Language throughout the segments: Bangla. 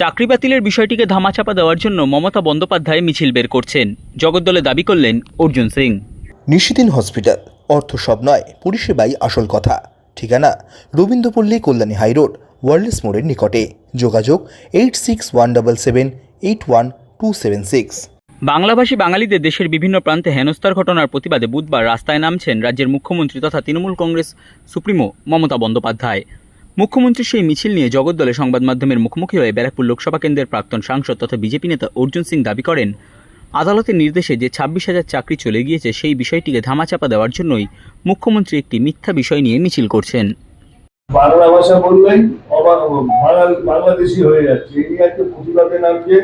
চাকরি বাতিলের বিষয়টিকে ধামাচাপা দেওয়ার জন্য মমতা বন্দ্যোপাধ্যায় মিছিল বের করছেন। জগদ্দলে দাবি করলেন অর্জুন সিং। নিশিদিন হসপিটাল অর্থ সব নয় পরিষেবাই আসল কথা। ঠিকানা রবীন্দ্রপল্লী কল্যাণী হাইরোড ওয়ার্ল্ডস মোড়ের নিকটে। যোগাযোগ eight six one double seven eight one two seven six. বাংলাভাষী বাঙালিদের দেশের বিভিন্ন প্রান্তে হেনস্থার ঘটনার প্রতিবাদে বুধবার রাস্তায় নামছেন রাজ্যের মুখ্যমন্ত্রী তথা তৃণমূল কংগ্রেস সুপ্রিমো মমতা বন্দ্যোপাধ্যায়। মুখ্যমন্ত্রীর সেই মিছিল নিয়ে জগদ্দলে সংবাদ মাধ্যমের মুখোমুখি হয়ে ব্যারাকপুর লোকসভা কেন্দ্রের প্রাক্তন সাংসদ তথা বিজেপি নেতা অর্জুন সিং দাবি করেন আদালতের নির্দেশে যে ছাব্বিশ হাজার চাকরি চলে গিয়েছে সেই বিষয়টিকে ধামাচাপা দেওয়ার জন্যই মুখ্যমন্ত্রী একটি মিথ্যা বিষয় নিয়ে মিছিল করছেন। বাংলা ভাষা বললেই বাংলাদেশি হয়ে যাচ্ছে। এই একটা প্রতিবাদে নামছে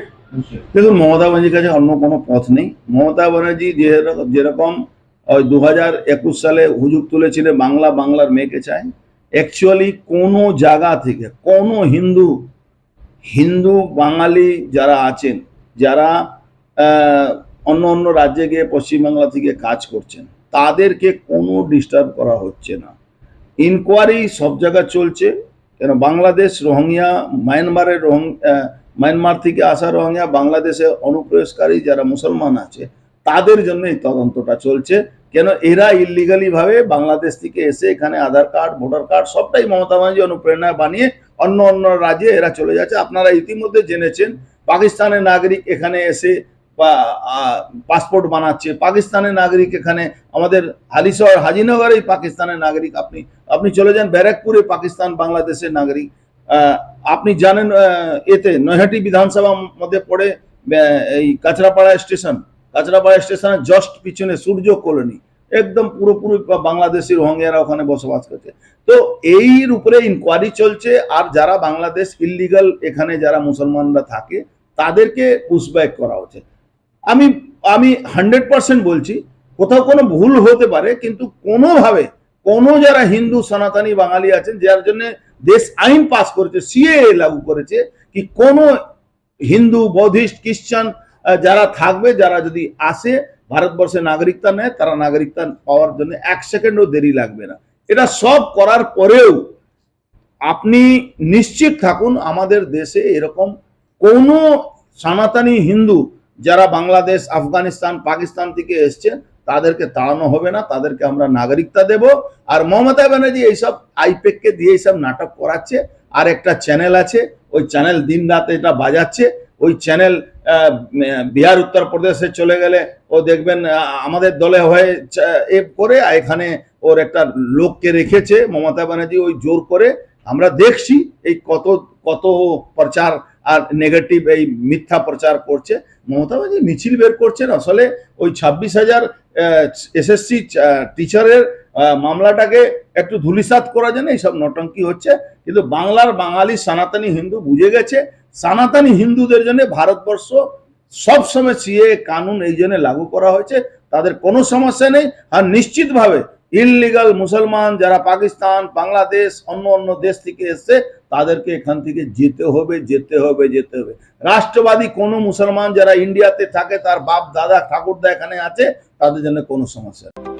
দেখুন মমতা ব্যানার্জির কাছে অন্য কোনো পথ নেই। মমতা ব্যানার্জি যেরকম যেরকম দু হাজার একুশ সালে হুজুগ তুলেছিলেন বাংলা বাংলার মেয়েকে চায় অ্যাকচুয়ালি কোনো জায়গা থেকে, কোনো হিন্দু হিন্দু, বাঙালি যারা আছেন, যারা অন্য অন্য রাজ্যে গিয়ে, পশ্চিমবাংলা থেকে কাজ করছেন, তাদেরকে কোনো ডিস্টার্ব করা হচ্ছে না। ইনকোয়ারি সব জায়গায় চলছে, কেন বাংলাদেশ, রোহিঙ্গা মায়ানমারের রোহিং মায়ানমার থেকে আসা রোহিঙ্গা, বাংলাদেশে অনুপ্রবেশকারী যারা মুসলমান আছে, তাদের জন্য এই তদন্তটা চলছে। কেন এরা ইলিগালি ভাবে বাংলাদেশ থেকে এসে এখানে আধার কার্ড, ভোটার কার্ড সবটাই মমতা ব্যানার্জি অনুপ্রেরণায় বানিয়ে অন্য অন্য রাজ্যে এরা চলে যাচ্ছে। আপনারা ইতিমধ্যে জেনেছেন পাকিস্তানের নাগরিক এখানে এসে পাসপোর্ট বানাচ্ছে। পাকিস্তানের নাগরিক এখানে, আমাদের হালিশহর হাজিনগরেই পাকিস্তানের নাগরিক আপনি আপনি চলে যান, ব্যারাকপুরে পাকিস্তান, বাংলাদেশের নাগরিক। আপনি জানেন এতে নৈহাটি বিধানসভার মধ্যে পড়ে এই কাঁচরাপাড়া স্টেশন। কাঁচরাপাড়া স্টেশনের জাস্ট পিছনে সূর্য কলোনি, একদম পুরোপুরি বাংলাদেশি রোহিঙ্গারা ওখানে বসবাস করছে। তো এর উপরে ইনকোয়ারি চলছে, আর যারা বাংলাদেশ ইলিগাল এখানে যারা মুসলমানরা থাকে, তাদেরকে পুশব্যাক করা হচ্ছে। আমি আমি হান্ড্রেড পার্সেন্ট বলছি, কোথাও কোনো ভুল হতে পারে, কিন্তু কোনোভাবে কোনো যারা হিন্দু, সনাতনী, বাঙালি আছেন, যার জন্য দেশ আইন পাস করেছে সিএ লাগু করেছে, কি কোনো হিন্দু, বৌদ্ধিস্ট, খ্রিস্টান যারা থাকবে, যারা যদি আসে, ভারতবর্ষে নাগরিকতা নেয়, তারা নাগরিকতা পাওয়ার জন্য এক সেকেন্ডও দেরি লাগবে না। এটা সব করার পরেও আপনি নিশ্চিত থাকুন, আমাদের দেশে এরকম কোনো সনাতনী হিন্দু যারা বাংলাদেশ, আফগানিস্তান, পাকিস্তান থেকে এসছে, তাদেরকে তাড়ানো হবে না, তাদেরকে আমরা নাগরিকতা দেব। আর মমতা ব্যানার্জি এইসব আইপেককে দিয়ে এইসব নাটক করাচ্ছে, আর একটা চ্যানেল আছে, ওই চ্যানেল দিন রাত এটা বাজাচ্ছে। ওই চ্যানেল বিহার উত্তরপ্রদেশে চলে গেলে ও দেখবেন আমাদের দলে হয়ে এ করে এখানে ওর একটা লোককে রেখেছে, মমতা ব্যানার্জি, ওই জোর করে। আমরা দেখছি এই কত কত প্রচার আর নেগেটিভ এই মিথ্যা প্রচার করছে। মমতা ব্যানার্জি মিছিল বের করছেন, আসলে ওই ছাব্বিশ হাজার এসএসসি টিচারের মামলাটাকে একটু ধুলিসাৎ করার জন্য এইসব নটঙ্কি হচ্ছে। কিন্তু বাংলার বাঙালি, সনাতনী, হিন্দু বুঝে গেছে সনাতনী হিন্দুদের জন্য ভারতবর্ষ সব সময় সিএ কানুন এই জন্য লাগু করা হয়েছে। তাদের কোনো সমস্যা নেই। আর নিশ্চিতভাবে ইললিগাল মুসলমান যারা পাকিস্তান, বাংলাদেশ, অন্য অন্য দেশ থেকে এসছে, তাদেরকে এখান থেকে যেতে হবে যেতে হবে যেতে হবে। রাষ্ট্রবাদী কোনো মুসলমান যারা ইন্ডিয়াতে থাকে, তার বাপ, দাদা, ঠাকুরদা এখানে আছে, তাদের জন্য কোনো সমস্যা নেই।